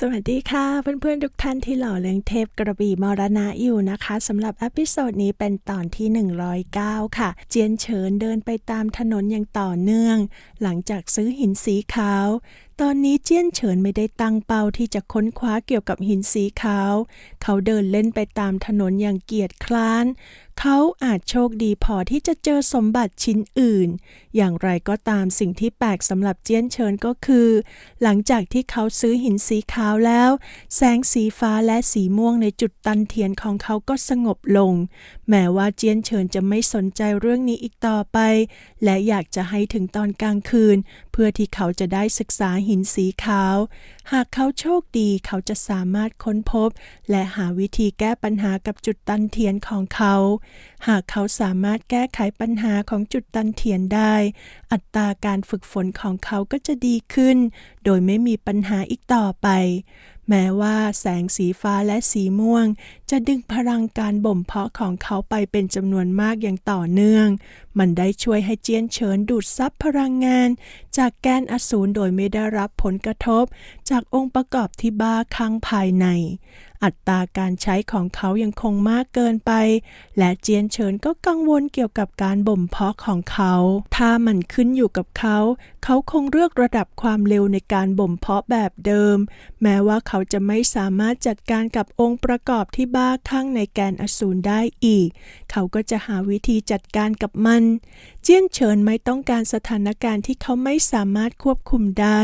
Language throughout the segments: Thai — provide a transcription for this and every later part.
สวัสดีค่ะเพื่อนๆทุกท่านที่หล่อเลี้ยงเทพกระบี่มรณะอยู่นะคะสำหรับอพิโซดนี้เป็นตอนที่ 109 ค่ะ เจียนเฉินเดินไปตามถนนอย่างต่อเนื่อง หลังจากซื้อหินสีขาว ตอนนี้เจียนเฉินไม่ได้ตั้งเป้าที่จะค้นคว้าเกี่ยวกับหินสีขาว เขาเดินเล่นไปตามถนนอย่างเกียจคร้าน เขาอาจโชคดีพอที่จะเจอสมบัติชิ้นอื่น อย่างไรก็ตามสิ่งที่แปลกสำหรับเจียนเฉินก็คือ หลังจากที่เขาซื้อหินสีขาวแล้ว แสงสีฟ้าและสีม่วงในจุดตันเทียนของเขาก็สงบลง แม้ว่าเจียนเฉินจะไม่สนใจเรื่องนี้อีกต่อไป และอยากจะให้ถึงตอนกลางคืน เพื่อที่เขาจะได้ศึกษาหินสีขาว หากเขาโชคดีเขาจะสามารถค้นพบ และหาวิธีแก้ปัญหากับจุดตันเทียนของเขา หากเขาสามารถแก้ไขปัญหาของจุดตันเทียนได้ อัตราการฝึกฝนของเขาก็จะดีขึ้น โดยไม่มีปัญหาอีกต่อไป แม้ว่าแสงสีฟ้าและสีม่วง จะดึงพลังการบ่มเพาะของเขาไปเป็นจำนวนมากอย่างต่อเนื่อง มันได้ช่วยให้เจียนเฉินดูดซับพลังงาน จากแกนอสูรโดยไม่ได้รับผลกระทบ จากองค์ประกอบที่บ้าคลั่งภายใน อัตราการใช้ของเขายังคงมากเกินไป และเจียนเฉินก็กังวลเกี่ยวกับการบ่มเพาะของเขา ถ้ามันขึ้นอยู่กับเขา เขาคงเลือกระดับความเร็วในการบ่มเพาะแบบเดิม แม้ว่าเขาจะไม่สามารถจัดการกับองค์ประกอบที่บ้าคลั่งในแกนอสูรได้อีก เขาก็จะหาวิธีจัดการกับมัน เจียนเฉินไม่ต้องการสถานการณ์ที่เขาไม่สามารถควบคุมได้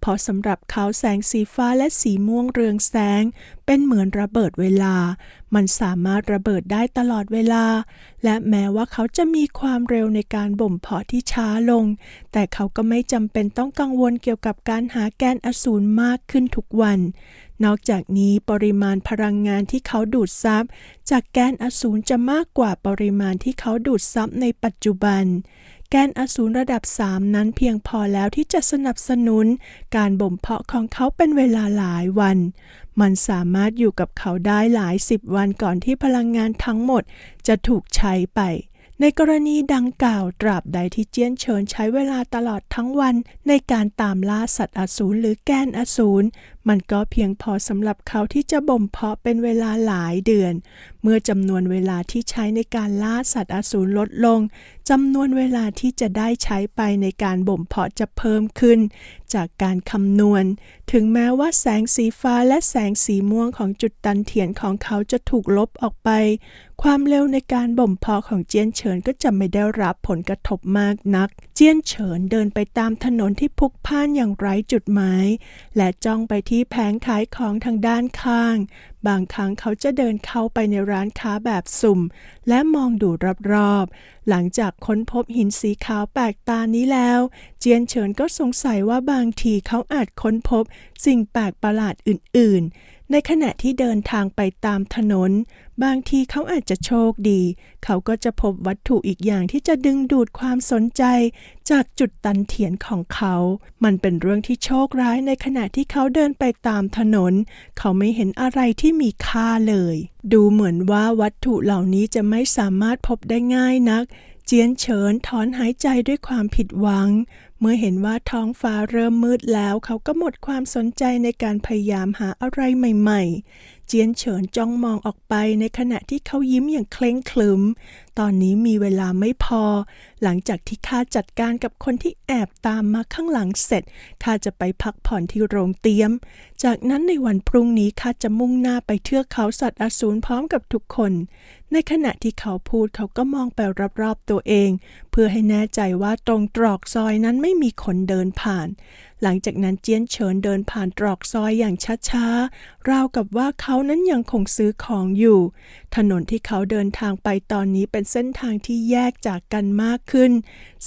เพราะสำหรับเขาแสงสีฟ้าและสีม่วงเรืองแสง เป็นเหมือนระเบิดเวลา มันสามารถระเบิดได้ตลอดเวลา และแม้ว่าเขาจะมีความเร็วในการบ่มเพาะที่ช้าลง แต่เขาก็ไม่จำเป็นต้องกังวลเกี่ยวกับการหาแกนอสูรมากขึ้นทุกวัน นอกจากนี้ปริมาณพลังงานที่เขาดูดซับจากแกนอสูรจะมากกว่าปริมาณที่เขาดูดซับในปัจจุบัน แกนอสูรระดับ 3 นั้นเพียงพอแล้วที่จะสนับสนุน การบ่มเพาะของเขาเป็นเวลาหลายวัน มันสามารถอยู่กับเขาได้หลายสิบวันก่อนที่พลังงานทั้งหมดจะถูกใช้ไป ในกรณีดังกล่าวตราบใดที่เจียนเฉินใช้เวลาตลอดทั้งวัน ในการตามล่าสัตว์อสูรหรือแกนอสูร มันก็เพียงพอสำหรับเขาที่จะบ่มเพาะเป็นเวลาหลายเดือน เมื่อจำนวนเวลาที่ใช้ในการล่าสัตว์อสูรลดลงจำนวนเวลาที่จะได้ใช้ไปในการบ่มเพาะจะเพิ่มขึ้น จากการคำนวณ ถึงแม้ว่าแสงสีฟ้าและแสงสีม่วงของจุดตันเทียนของเขาจะถูกลบออกไป ความเร็วในการบ่มเพาะของเจียนเฉินก็จะไม่ได้รับผลกระทบมากนัก เจียนเฉินเดินไปตามถนนที่พลุกพ่านอย่างไร้จุดหมาย และจ้องไปที่แผงขายของทางด้านข้าง บางครั้งเขาจะเดินเข้าไปในร้านค้าแบบสุ่ม และมองดูรอบๆ หลังจากค้นพบหินสีขาวแปลกตานี้แล้ว เจียนเฉินก็สงสัยว่าบางทีเขาอาจค้นพบสิ่งแปลกประหลาดอื่นๆ ในขณะที่เดินทางไปตามถนน บางทีเขาอาจจะโชคดี เขาก็จะพบวัตถุอีกอย่างที่จะดึงดูดความสนใจ จากจุดตันเทียนของเขา มันเป็นเรื่องที่โชคร้ายในขณะที่เขาเดินไปตามถนน เขาไม่เห็นอะไรที่มีค่าเลย ดูเหมือนว่าวัตถุเหล่านี้จะไม่สามารถพบได้ง่ายนัก เจียนเฉินถอนหายใจด้วยความผิดหวัง เมื่อเห็นว่าท้องฟ้าเริ่มมืดแล้ว เขาก็หมดความสนใจในการพยายามหาอะไรใหม่ ๆ เจียนเฉินจ้องมองออกไปในขณะที่เขายิ้มอย่างเคร่งครึมตอนนี้มีเวลาไม่พอ หลังจากที่ข้าจัดการกับคนที่แอบตามมาข้างหลังเสร็จข้าจะไปพักผ่อนที่โรงเตี๊ยม จากนั้นในวันพรุ่งนี้ข้าจะมุ่งหน้าไปเทือกเขาสัตว์อสูรพร้อมกับทุกคน ในขณะที่เขาพูดเขาก็มองไปรอบๆตัวเอง เพื่อให้แน่ใจว่าตรงตรอกซอยนั้นไม่มีคนเดินผ่าน หลังจากนั้นเจียนเฉินเดินผ่านตรอกซอยอย่างช้าๆ ราวกับว่าเขานั้นยังคงซื้อของอยู่ ถนนที่เขาเดินทางไปตอนนี้เป็นเส้นทางที่แยกจากกันมากขึ้น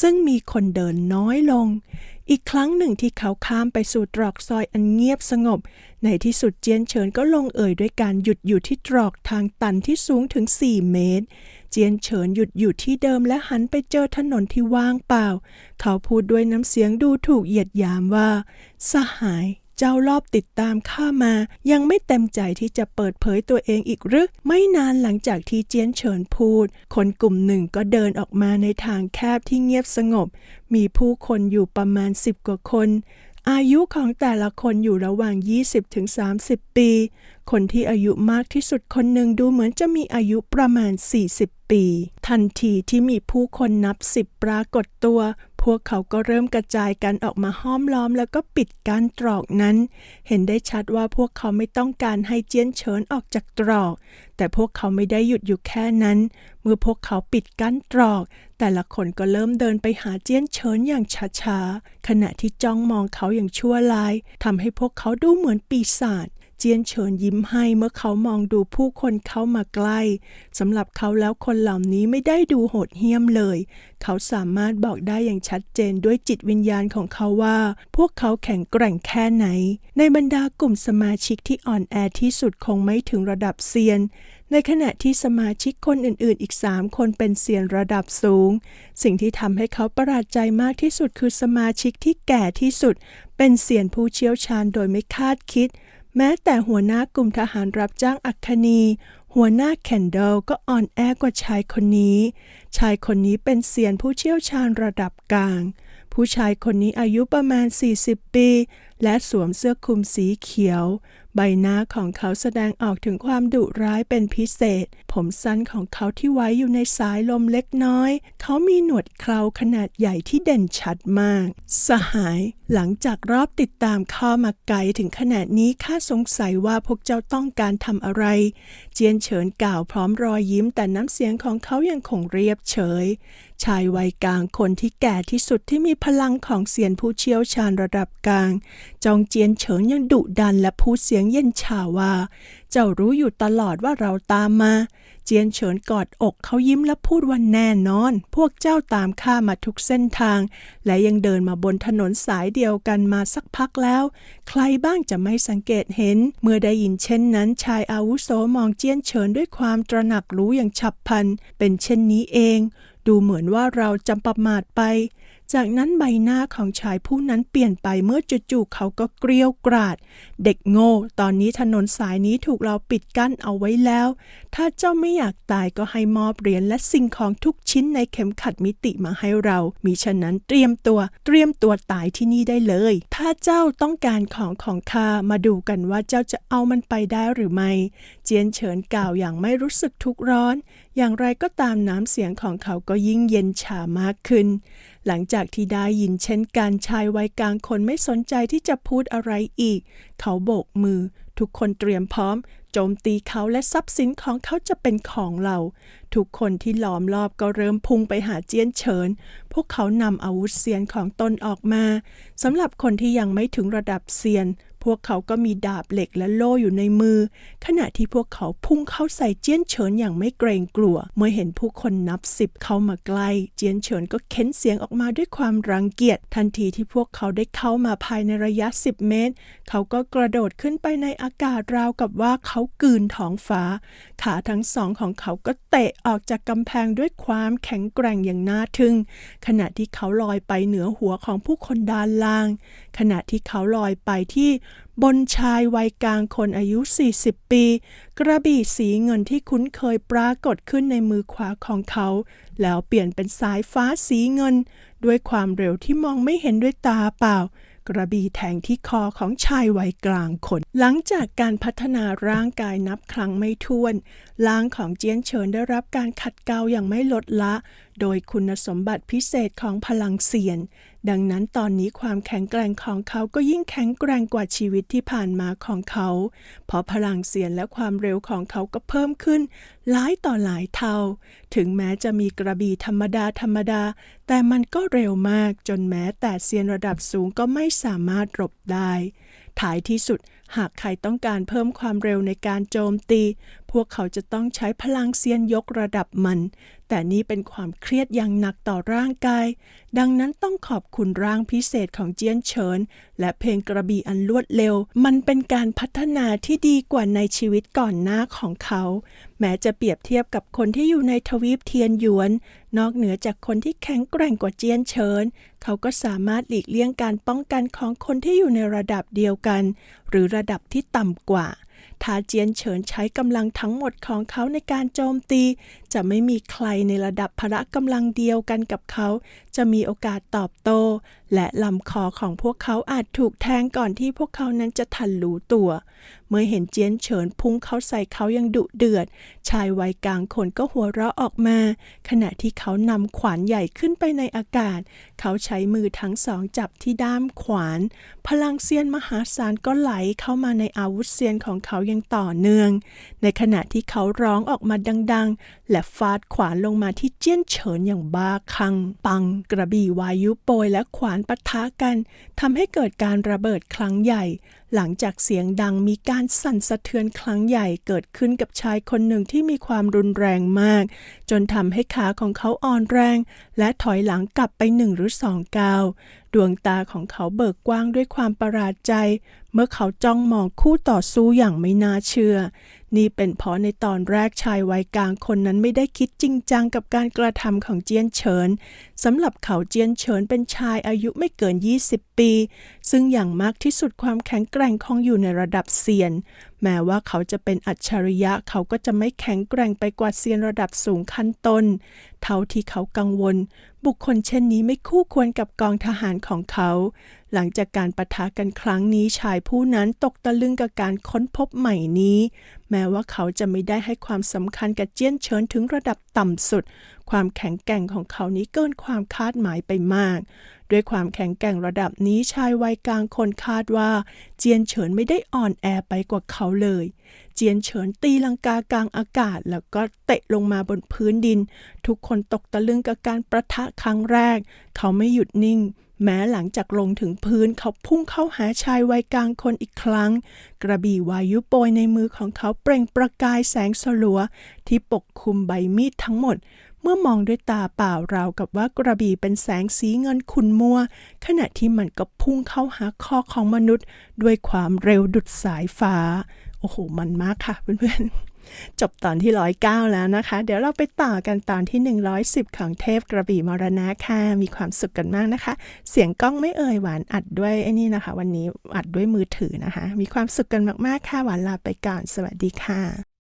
ซึ่งมีคนเดินน้อยลง อีกครั้งหนึ่งที่เขาข้ามไปสู่ตรอกซอยอันเงียบสงบ ในที่สุดเจียนเฉินก็ลงเอ่ยด้วยการหยุดอยู่ที่ตรอกทางตันที่สูงถึง 4 เมตร เจียนเฉินหยุดอยู่ที่เดิมและหันไปเจอถนนที่ว่างเปล่า เขาพูดด้วยน้ำเสียงดูถูกเหยียดหยามว่า สหาย เจ้ารอบติดตามข้ามา ยังไม่เต็มใจที่จะเปิดเผยตัวเองอีกหรือไม่นานหลังจากที่เจียนเฉินพูด คนกลุ่มหนึ่งก็เดินออกมาในทางแคบที่เงียบสงบ มีผู้คนอยู่ประมาณสิบกว่าคนอายุของแต่ละคนอยู่ระหว่าง 20-30 ปี คนที่อายุมากที่สุดคนหนึ่งดูเหมือนจะมีอายุประมาณ 40 ปี ทันทีที่มีผู้คนนับสิบปรากฏตัว พวกเขาก็เริ่มกระจายกันออกมาห้อมล้อมแล้วก็ปิดการตรอกนั้น เห็นได้ชัดว่าพวกเขาไม่ต้องการให้เจียนเฉินออกจากตรอก แต่พวกเขาไม่ได้หยุดอยู่แค่นั้น เมื่อพวกเขาปิดกั้นตรอก แต่ละคนก็เริ่มเดินไปหาเจียนเฉินอย่างช้าๆขณะที่จ้องมองเขาอย่างชั่วร้ายทำให้พวกเขาดูเหมือนปีศาจ เจียนเฉินยิ้มให้เมื่อเขามองดูผู้คนเข้ามาใกล้สำหรับเขาแล้วคนเหล่านี้ไม่ได้ดูโหดเหี้ยมเลย เขาสามารถบอกได้อย่างชัดเจนด้วยจิตวิญญาณของเขาว่า พวกเขาแข็งแกร่งแค่ไหน ในบรรดากลุ่มสมาชิกที่อ่อนแอที่สุดคงไม่ถึงระดับเซียน ในขณะที่สมาชิกคนอื่น ๆ อีกสามคนเป็นเซียนระดับสูง สิ่งที่ทำให้เขาประหลาดใจมากที่สุดคือสมาชิกที่แก่ที่สุด เป็นเซียนผู้เชี่ยวชาญโดยไม่คาดคิด แม้แต่หัวหน้ากลุ่มทหารรับจ้างอัคคณีหัวหน้าแคนเดลก็อ่อนแอกว่าชายคนนี้ ชายคนนี้เป็นเซียนผู้เชี่ยวชาญระดับกลาง ผู้ชายคนนี้อายุประมาณ 40 ปี และสวมเสื้อคลุมสีเขียว ใบหน้าของเขาแสดงออกถึงความดุร้ายเป็นพิเศษ ผมสั้นของเขาที่ไว้อยู่ในสายลมเล็กน้อย เขามีหนวดเคราขนาดใหญ่ที่เด่นชัดมาก สหาย หลังจากรอบติดตามข้อมาไกลถึงขนาดนี้ข้าสงสัยว่าพวกเจ้าต้องการทำอะไร เจียนเฉินกล่าวพร้อมรอยยิ้มแต่น้ำเสียงของเขายังคงเรียบเฉย ชายวัยกลางคนที่แก่ที่สุดที่มีพลังของเสียนผู้เชี่ยวชาญระดับกลาง จองเจียนเฉินยังดุดันและพูดเสียงเย็นชาว่า เจ้ารู้อยู่ตลอดว่าเราตามมา เจียนเฉินกอดอกเขายิ้มและพูดว่าแน่นอน พวกเจ้าตามข้ามาทุกเส้นทาง และยังเดินมาบนถนนสายเดียวกันมาสักพักแล้ว ใครบ้างจะไม่สังเกตเห็น เมื่อได้ยินเช่นนั้น ชายอาวุโสมองเจียนเฉินด้วยความตระหนักรู้อย่างฉับพลัน เป็นเช่นนี้เอง ดูเหมือนว่าเราจำประมาทไป จากนั้นใบหน้าของชายผู้นั้นเปลี่ยนไปเมื่อจู่ๆเขาก็เกรียวกราด เด็กโง่ ตอนนี้ถนนสายนี้ถูกเราปิดกั้นเอาไว้แล้ว ถ้าเจ้าไม่อยากตายก็ให้มอบเหรียญและสิ่งของทุกชิ้นในเข็มขัดมิติมาให้เรามีฉะนั้นเตรียมตัว เตรียมตัวตายที่นี่ได้เลย ถ้าเจ้าต้องการของของข้ามาดูกันว่าเจ้าจะเอามันไปได้หรือไม่ เจียนเฉินกล่าวอย่างไม่รู้สึกทุกข์ร้อน อย่างไรก็ตามน้ำเสียงของเขาก็ยิ่งเย็นชามากขึ้น หลังจากที่ได้ยินเช่นการชายวัยกลางคนไม่สนใจที่จะพูดอะไรอีก เขาโบกมือ ทุกคนเตรียมพร้อม โจมตีเขาและทรัพย์สินของเขาจะเป็นของเรา ทุกคนที่ล้อมรอบก็เริ่มพุ่งไปหาเจียนเฉิน พวกเขานำอาวุธเซียนของตนออกมาสำหรับคนที่ยังไม่ถึงระดับเซียน พวกเขาก็มีดาบเหล็กและโล่อยู่ในมือ ขณะที่พวกเขาพุ่งเข้าใส่เจียนเฉินอย่างไม่เกรงกลัว เมื่อเห็นผู้คนนับสิบเข้ามาใกล้ เจียนเฉินก็เค้นเสียงออกมาด้วยความรังเกียจ ทันทีที่พวกเขาได้เข้ามาภายในระยะ10เมตร เขาก็กระโดดขึ้นไปในอากาศราวกับว่าเขากืนท้องฟ้า ขาทั้งสองของเขาก็เตะออกจากกำแพงด้วยความแข็งแกร่งอย่างน่าทึ่ง ขณะที่เขาลอยไปเหนือหัวของผู้คนด้านล่าง ขณะที่เขาลอยไปที่บนชายวัยกลางคนอายุ 40 ปี กระบี่สีเงินที่คุ้นเคยปรากฏขึ้นในมือขวาของเขา แล้วเปลี่ยนเป็นสายฟ้าสีเงิน ด้วยความเร็วที่มองไม่เห็นด้วยตาเปล่า กระบี่แทงที่คอของชายวัยกลางคน หลังจากการพัฒนาร่างกายนับครั้งไม่ถ้วนร่างของเจียนเฉินได้รับการขัดเกลาอย่างไม่ลดละ โดยคุณสมบัติพิเศษของพลังเสียน ดังนั้นตอนนี้ความแข็งแกร่งของเขาก็ยิ่งแข็งแกร่งกว่าชีวิตที่ผ่านมาของเขา เพราะพลังเสียนและความเร็วของเขาก็เพิ่มขึ้น หลายต่อหลายเท่า ถึงแม้จะมีกระบี่ธรรมดาธรรมดา แต่มันก็เร็วมากจนแม้แต่เซียนระดับสูงก็ไม่สามารถหลบได้ท้ายที่สุดหากใครต้องการเพิ่มความเร็วในการโจมตี วกเขาจะต้องใช้พลังเซียนยกระดับมัน แต่นี่เป็นความเครียดอย่างหนักต่อร่างกาย ดังนั้นต้องขอบคุณร่างพิเศษของเจียนเฉิน และเพลงกระบี่อันรวดเร็ว มันเป็นการพัฒนาที่ดีกว่าในชีวิตก่อนหน้าของเขา แม้จะเปรียบเทียบกับคนที่อยู่ในทวีปเทียนหยวน นอกเหนือจากคนที่แข็งแกร่งกว่าเจียนเฉิน เขาก็สามารถหลีกเลี่ยงการป้องกันของคนที่อยู่ในระดับเดียวกัน หรือระดับที่ต่ำกว่า ทาเจียนเฉินใช้กำลังทั้งหมดของเขาในการโจมตี จะไม่มีใครในระดับพละกำลังเดียวกันกับเขา จะมีโอกาสตอบโต้ และลำคอของพวกเขาอาจถูกแทงก่อนที่พวกเขานั้นจะทันรู้ตัว เมื่อเห็นเจียนเฉินพุ่งเข้าใส่เขาย่างดุเดือด ชายวัยกลางคนก็หัวเราะออกมา ขณะที่เขานำขวานใหญ่ขึ้นไปในอากาศ เขาใช้มือทั้งสองจับที่ด้ามขวาน พลังเซียนมหาศาลก็ไหลเข้ามาในอาวุธเซียนของเขาอย่างต่อเนื่อง ในขณะที่เขาร้องออกมาดัง ๆ และฟาดขวานลงมาที่เจี้ยนเฉินอย่างบ้าคลั่งปังกระบี่วายุโปรยและขวานปะทะกันทำให้เกิดการระเบิดครั้งใหญ่หลังจากเสียงดังมีการสั่นสะเทือนครั้งใหญ่เกิดขึ้นกับชายคนหนึ่งที่มีความรุนแรงมาก จนทำให้ขาของเขาอ่อนแรง และถอยหลังกลับไปหนึ่งหรือสองก้าวดวงตาของเขาเบิกกว้างด้วยความประหลาดใจ เมื่อเขาจ้องมองคู่ต่อสู้อย่างไม่น่าเชื่อ นี่เป็นเพราะในตอนแรกชายวัยกลางคนนั้นไม่ได้คิดจริงจังกับการกระทำของเจียนเฉินสำหรับเขาเจียนเฉินเป็นชายอายุไม่เกิน 20 ปี ซึ่งอย่างมากที่สุดความแข็งแกร่งคงอยู่ในระดับเซียน แม้ว่าเขาจะเป็นอัจฉริยะเขาก็จะไม่แข็งแกร่งไปกว่าเซียนระดับสูงขั้นต้น เท่าที่เขากังวล บุคคลเช่นนี้ไม่คู่ควรกับกองทหารของเขา หลังจากการประทะกันครั้งนี้ชายผู้นั้นตกตะลึงกับการค้นพบใหม่นี้แม้ว่าเขาจะไม่ได้ให้ความสำคัญกับเจี้ยนเฉินถึงระดับต่ำสุด ความแข็งแกร่งของเขานี้เกินความคาดหมายไปมาก ด้วยความแข็งแกร่งระดับนี้ชายวัยกลางคนคาดว่า เจียนเฉินไม่ได้อ่อนแอไปกว่าเขาเลย เจียนเฉินตีลังกากลางอากาศ แล้วก็เตะลงมาบนพื้นดิน ทุกคนตกตะลึงกับการประทะครั้งแรก เขาไม่หยุดนิ่ง แม้หลังจากลงถึงพื้นเขาพุ่งเข้าหาชายวัยกลางคนอีกครั้ง กระบี่วายุโปรยในมือของเขาเปล่งประกายแสงสลัว ที่ปกคลุมใบมีดทั้งหมด เมื่อมองด้วยตาเปล่าราวกับว่ากระบี่เป็นแสงสีเงินขุ่นมัว ขณะที่มันก็พุ่งเข้าหาคอของมนุษย์ ด้วยความเร็วดุดสายฟ้า โอ้โห มันมากค่ะเพื่อนๆ จบตอนที่ 109 แล้วนะคะ เดี๋ยวเราไปต่อกันตอนที่ 110 ของเทพกระบี่มรณะค่ะ มีความสุขกันมากนะคะ เสียงกล้องไม่เอ่ยหวานอัดด้วยไอ้นี่นะคะ วันนี้อัดด้วยมือถือนะคะ มีความสุขกันมากๆค่ะหวานลาไปก่อน สวัสดีค่ะ